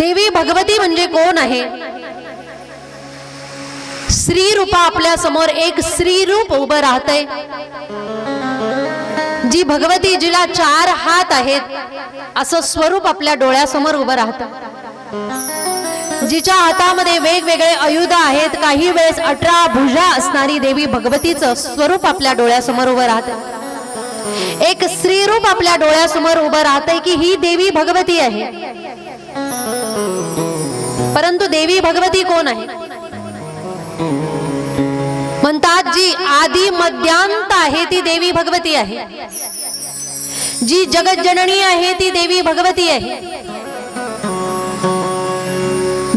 देवी भगवती म्हणजे कोण आहे? स्त्री रूपा आपल्यासमोर एक स्त्री रूप उभं राहतय. जी भगवती जिला चार हात आहेत असं स्वरूप आपल्या डोळ्यासमोर उभं राहतं. जिच्या हातामध्ये वेगवेगळे आयुध आहेत काही वेळेस अठरा भुजा असणारी देवी भगवतीचं स्वरूप आपल्या डोळ्यासमोर उभं राहतं. एक स्त्री रूप आपल्या डोळ्यासमोर उभं राहतंय की ही देवी भगवती आहे. परंतु देवी भगवती कोण आहे? म्हणतात जी आदी मध्यांत आहे ती देवी भगवती आहे. जी जगतजननी आहे ती देवी भगवती आहे.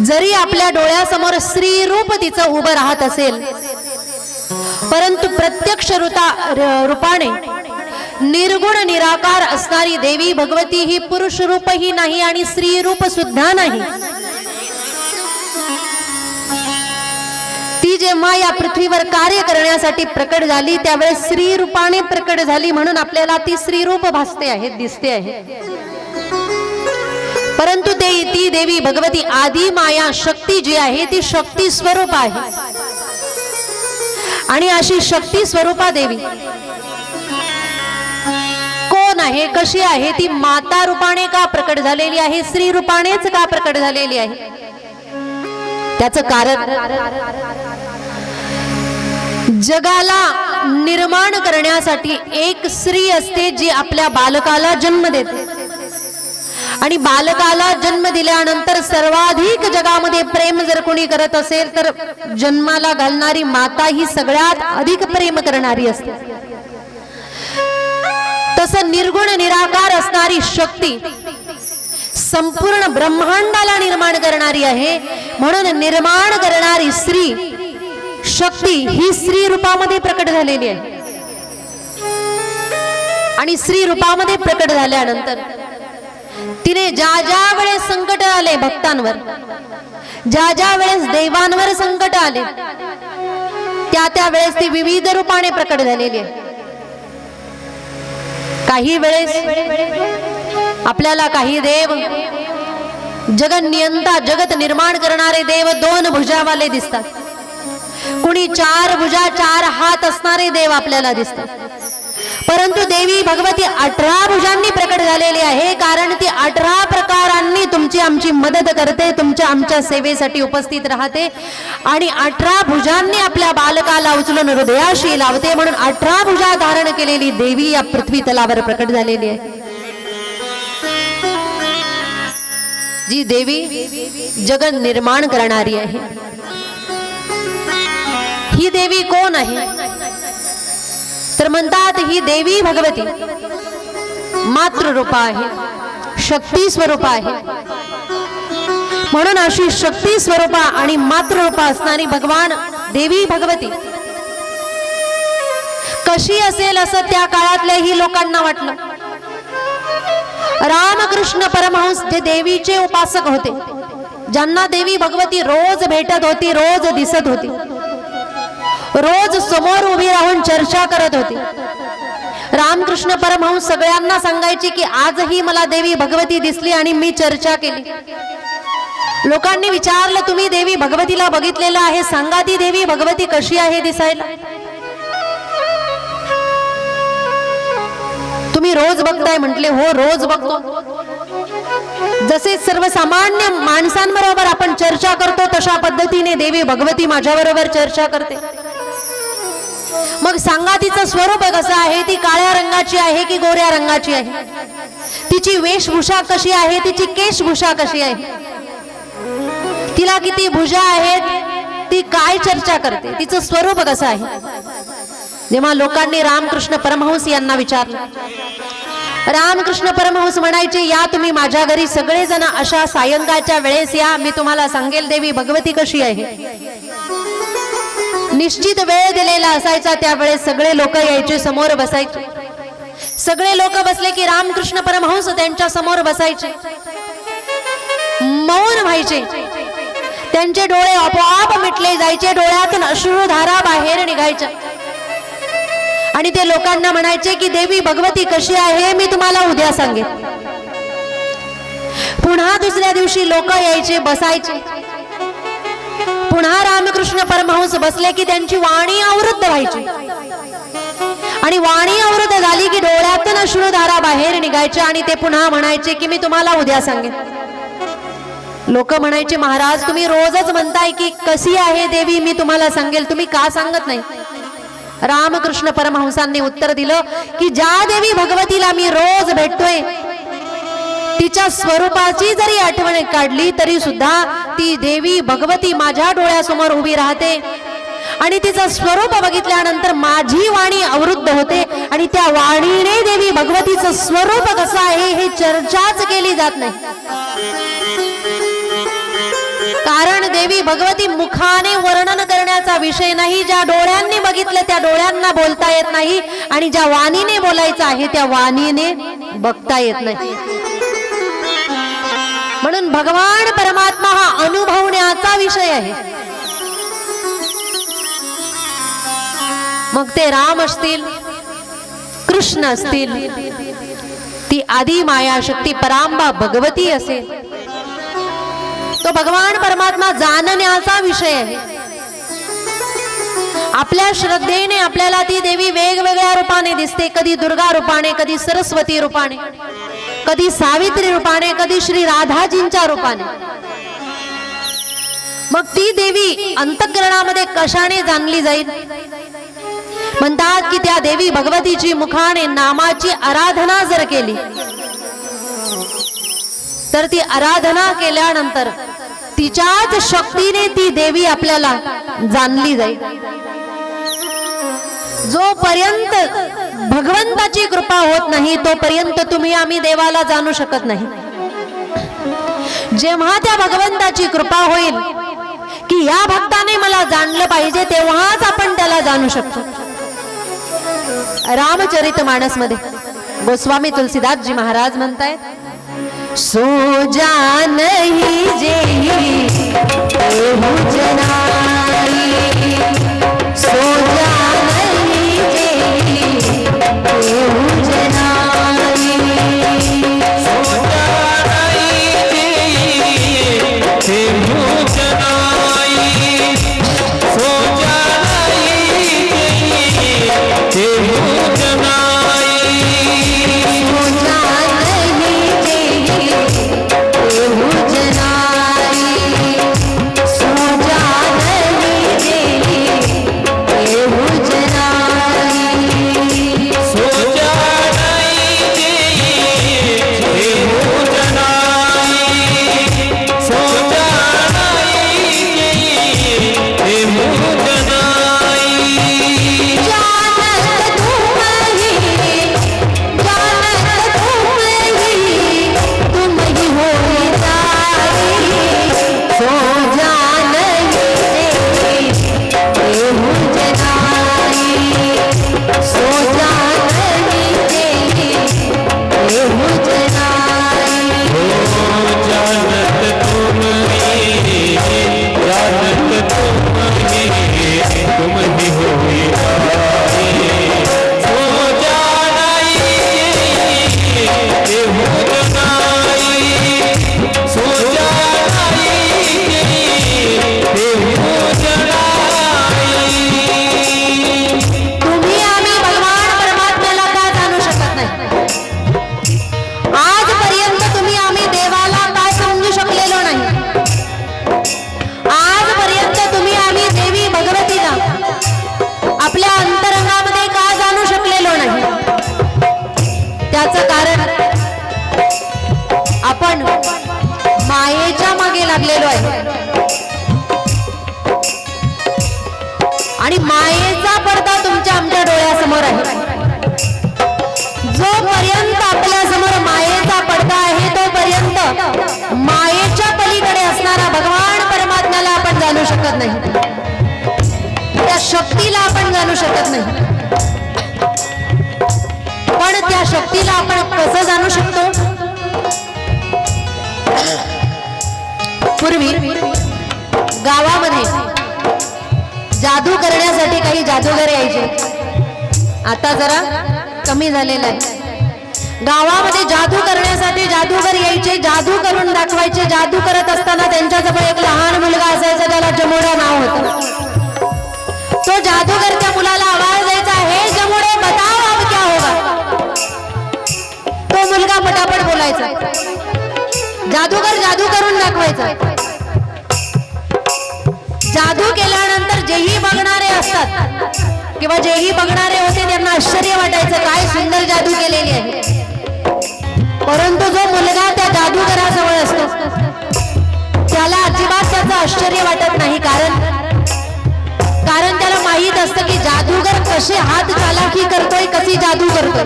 जरी आपल्या डोळ्यासमोर स्त्री रूप तिचं उभं राहत असेल परंतु प्रत्यक्ष रुता रूपाने निर्गुण निराकार असणारी देवी भगवती ही पुरुष रूपही नाही आणि स्त्री रूप सुद्धा नाही. ती जेव्हा या पृथ्वीवर कार्य करण्यासाठी प्रकट झाली त्यावेळेस स्त्री रूपाने प्रकट झाली म्हणून आपल्याला ती स्त्रीरूप भासते आहे दिसते आहे. परंतु ते ती देवी भगवती आदी माया शक्ती जी आहे ती शक्ती स्वरूप आहे. आणि अशी शक्ती स्वरूपा देवी. कोण आहे कशी आहे ती माता रूपाने का प्रकट झालेली आहे स्त्री रूपानेच का प्रकट झालेली आहे? त्याच कारण जगाला निर्माण करण्यासाठी एक स्त्री असते जी आपल्या बालकाला जन्म देते. आणि बालकाला जन्म दिल्यानंतर सर्वाधिक जगामध्ये प्रेम जर कोणी करत असेल तर जन्माला घालणारी माता ही सगळ्यात अधिक प्रेम करणारी असते. तसं निर्गुण निराकार असणारी शक्ती संपूर्ण ब्रह्मांडाला निर्माण करणारी आहे. म्हणून निर्माण करणारी स्त्री शक्ती ही स्त्री रूपामध्ये प्रकट झालेली आहे. आणि स्त्री रूपामध्ये प्रकट झाल्यानंतर तिने ज्या ज्या वेळेस संकट आले भक्तांवर ज्या ज्या वेळेस देवांवर संकट आले त्या त्या वेळेस ती विविध रूपाने प्रकट झालेली आहे. काही वेळेस आपल्याला काही देव जगन नियंता जगत निर्माण करणारे देव दोन भुजावाले दिसतात. कुणी चार भुजा चार हात असणारे देव आपल्याला दिसतात. परंतु देवी भगवती अठरा भुजांनी प्रकट झालेली आहे. कारण ती अठरा प्रकारांनी तुमची आमची मदत करते तुमच्या आमच्या सेवेसाठी उपस्थित राहते आणि अठरा भुजांनी आपल्या बालकाला उचलून हृदयाशी लावते. म्हणून अठरा भुजा धारण केलेली देवी या पृथ्वी तलावर प्रकट झालेली आहे. जी देवी जगन निर्माण करणारी आहे. ही देवी कोण आहे? तर म्हणतात ही देवी भगवती. मातृरूपा आहे. शक्ती स्वरूप आहे. म्हणून अशी शक्ती स्वरूपा आणि मातृरूपा असणारी भगवान देवी भगवती. कशी असेल असं त्या काळातल्याही लोकांना वाटलं. रामकृष्ण परमहंस जे देवीचे उपासक होते ज्यांना देवी भगवती रोज भेटत होती रोज दिसत होती. रोज समोर उभी राहून चर्चा करत होती. रामकृष्ण परमहंस सगळ्यांना सांगायची की आजही मला देवी भगवती दिसली आणि मी चर्चा केली. लोकांनी विचारलं तुम्ही देवी भगवतीला बघितलेलं आहे? सांगा ती देवी भगवती कशी आहे दिसायला? तुम्ही रोज बघताय म्हटले. हो रोज बघतो. जसे सर्वसामान्य माणसांबरोबर आपण चर्चा करतो तशा पद्धतीने देवी भगवती माझ्याबरोबर चर्चा करते. मग सांगा तिचं स्वरूप कसं आहे? ती काळ्या रंगाची आहे की गोऱ्या रंगाची आहे? तिची वेशभूषा कशी आहे? तिची केशभूषा कशी आहे? तिला किती भुजा आहेत ती काय चर्चा करते? तिचं स्वरूप कसं आहे? जेव्हा लोकांनी रामकृष्ण परमहंस यांना विचारलं रामकृष्ण परमहंस म्हणायचे या तुम्ही माझ्या घरी सगळेजण अशा सायंकाळच्या वेळेस या मी तुम्हाला सांगेल देवी भगवती कशी आहे? निश्चित वेळ दिलेला असायचा त्यावेळेस सगळे लोक यायचे समोर बसायचे. सगळे लोक बसले की रामकृष्ण परमहंस त्यांच्यासमोर बसायचे. मौन व्हायचे. त्यांचे डोळे आपोआप मिटले जायचे डोळ्यातून अश्रुधारा बाहेर निघायच्या. आणि ते लोकांना म्हणायचे की देवी भगवती कशी आहे? मी तुम्हाला उद्या सांगेन. पुन्हा दुसऱ्या दिवशी लोक यायचे बसायचे. पुन्हा रामकृष्ण परमहंस बसले की त्यांची वाणी आवृत्त व्हायची. आणि वाणी आवृत्त झाली की डोळ्यातून अश्रुधारा बाहेर निघायचे आणि ते पुन्हा म्हणायचे की मी तुम्हाला उद्या सांगेन. लोक म्हणायचे महाराज तुम्ही रोजच म्हणताय की कशी आहे देवी? मी तुम्हाला सांगेल. तुम्ही का सांगत नाही? रामकृष्ण परमहंसांनी उत्तर दिलं की ज्या देवी भगवतीला मी रोज भेटतोय तिच्या स्वरूपाची जरी आठवण काढली तरी सुद्धा ती देवी भगवती माझ्या डोळ्यासमोर उभी राहते. आणि तिचं स्वरूप बघितल्यानंतर माझी वाणी अवरुद्ध होते. आणि त्या वाणीने देवी भगवतीचं स्वरूप कसं आहे हे चर्चाच केली जात नाही. कारण देवी भगवती मुखाने वर्णन करण्याचा विषय नाही ज्या डोळ्यांनी बघितलं त्या डोळ्यांना बोलता येत नाही. आणि ज्या वाणीने बोलायचं आहे त्या वाणीने बघता येत नाही. भगवान परमात्मा हा अनुभवण्याचा विषय आहे. मग ते राम असतील कृष्ण असतील ती आदी माया शक्ती परांबा भगवती असेल. तो भगवान परमात्मा जाणण्याचा विषय आहे. आपल्या श्रद्धेने आपल्याला ती देवी वेगवेगळ्या रूपाने दिसते कधी दुर्गा रूपाने कधी सरस्वती रूपाने. कधी सावित्री रूपाने कधी श्री राधाजींच्या रूपाने. मग ती देवी अंतकरणामध्ये कशाने जाणली जाईल? म्हणतात की त्या देवी भगवतीची मुखाने नामाची आराधना जर केली तर ती आराधना केल्यानंतर तिच्याच शक्तीने ती देवी आपल्याला जाणली जाईल. जोपर्यंत भगवंताची कृपा होत नाही तोपर्यंत तुम्ही आम्ही देवाला जाणू शकत नाही. जेव्हा त्या भगवंताची कृपा होईल की या भक्ताने मला जाणलं पाहिजे तेव्हाच आपण त्याला जाणू शकतो. रामचरित मानसमध्ये गोस्वामी तुलसीदासजी महाराज म्हणतायत सो जा शकत नाही. त्या शक्तीला आपण जाणू शकत नाही. पण त्या शक्तीला आपण कसं जाणू शकतो? पूर्वी गावामध्ये जादू करण्यासाठी काही जादूगार यायचे. आता जरा कमी झालेलं आहे. गावामध्ये जादू करण्यासाठी जादूगर यायचे जादू करून दाखवायचे जादू करत असताना त्यांच्याजवळ एक लहान मुलगा असायचा त्याला जमोडा नाव होत. तो जादूगर त्या मुलाला आवाज द्यायचा हे जमोडे बताव अब क्या होगा? तो मुलगा पटापट बोलायचा जादूगर जादू करून दाखवायचा. जादू केल्यानंतर जेही बघणारे असतात किंवा जेही बघणारे अजिबात आश्चर्य वाटत नाही? कारण कारण त्याला माहीत असतं की जादूगर कसे हात चालाकी करतोय कशी जादू करतोय.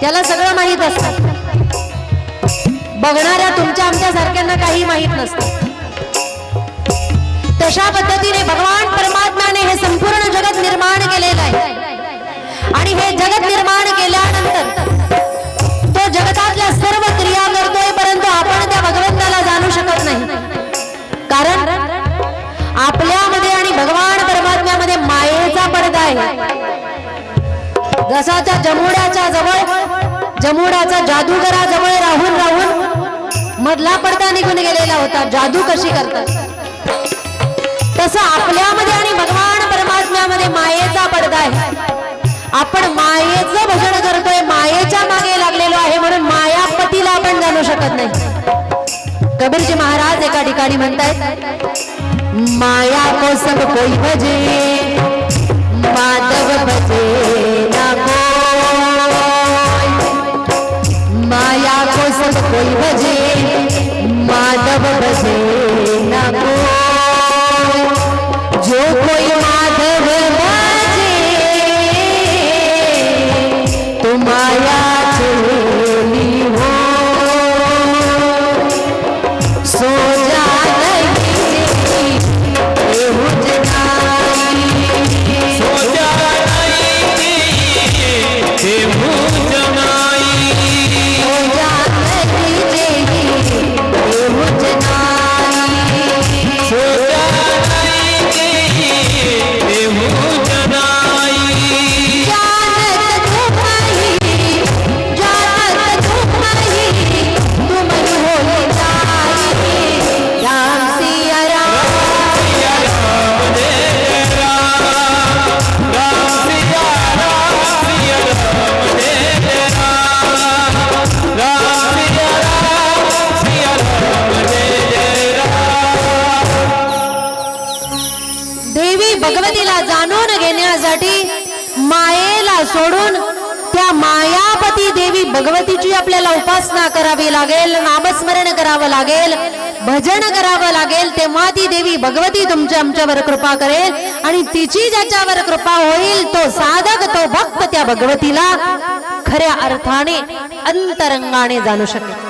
त्याला सगळं माहीत असतं. बघणाऱ्या तुमच्या आमच्या सारख्यांना काही माहीत नसतं. तशा पद्धतीने भगवान परमात्म्याने हे संपूर्ण जगत निर्माण केलेलं आहे. आणि हे जगत निर्माण केल्यानंतर तो जगतातल्या सर्व क्रिया करतोय परंतु आपण त्या भगवंताला जाणू शकत नाही. आपल्यामध्ये आणि भगवान परमात्म्यामध्ये मायेचा पडदा आहे. जसा त्या जमुड्याच्या जवळ जमुड्याचा जादूगराजवळ राहून राहून मधला पडदा निघून गेलेला होता. जादू कशी करतात? तसं आपल्यामध्ये आणि भगवान परमात्म्यामध्ये मायेचा पडदा आहे. आपण मायेचं भजन करतोय मायेच्या मागे लागलेलो आहे म्हणून मायापतीला आपण जाणू शकत नाही. कबीरजी महाराज एका ठिकाणी म्हणतायत माया को सब कोई भजे माधव भजे ना कोई। माया को सब कोई भजे भगवतीला जाणून घेण्यासाठी मायेला सोडून त्या मायापती देवी भगवतीची आपल्याला उपासना करावी लागेल नामस्मरण करावं लागेल भजन करावं लागेल तेव्हा ती देवी भगवती तुमच्या आमच्यावर कृपा करेल आणि तिची ज्याच्यावर कृपा होईल तो साधक तो भक्त त्या भगवतीला खऱ्या अर्थाने अंतरंगाने जाणू शकेल.